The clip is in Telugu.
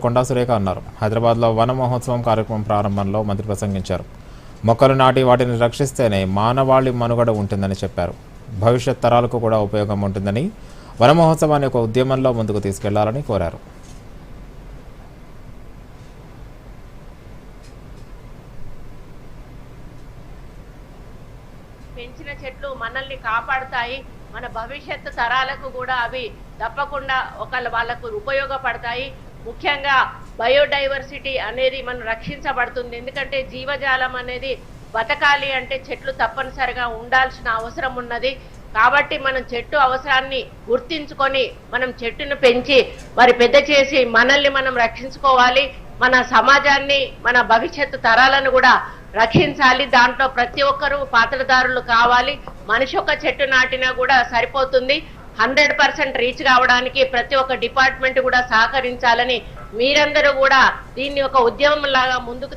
కొండా సురేఖ అన్నారు. హైదరాబాద్లో వన మహోత్సవం కార్యక్రమం ప్రారంభంలో మంత్రి ప్రసంగించారు. మొక్కలు నాటి వాటిని రక్షిస్తేనే మానవాళి మనుగడ ఉంటుందని చెప్పారు. భవిష్యత్ తరాలకు కూడా ఉపయోగం ఉంటుందని వన మహోత్సవాన్ని ఒక ఉద్యమంలో ముందుకు తీసుకెళ్ళాలని కోరారు. పెంచిన చెట్లు మనల్ని కాపాడుతాయి. మన భవిష్యత్తు తరాలకు కూడా అవి తప్పకుండా ఒకళ్ళ వాళ్ళకు ఉపయోగపడతాయి. ముఖ్యంగా బయోడైవర్సిటీ అనేది మనం రక్షించబడుతుంది. ఎందుకంటే జీవజాలం అనేది బతకాలి అంటే చెట్లు తప్పనిసరిగా ఉండాల్సిన అవసరం ఉన్నది. కాబట్టి మనం చెట్టు అవసరాన్ని గుర్తించుకొని మనం చెట్టును పెంచి మరి పెద్ద చేసి మనల్ని మనం రక్షించుకోవాలి. మన సమాజాన్ని మన భవిష్యత్తు తరాలను కూడా రక్షించాలి. దాంట్లో ప్రతి ఒక్కరూ పాత్రదారులు కావాలి. మనిషి ఒక చెట్టు నాటినా కూడా సరిపోతుంది. హండ్రెడ్ పర్సెంట్ రీచ్ కావడానికి ప్రతి ఒక్క డిపార్ట్మెంట్ కూడా సహకరించాలని మీరందరూ కూడా దీన్ని ఒక ఉద్యమం లాగా ముందుకు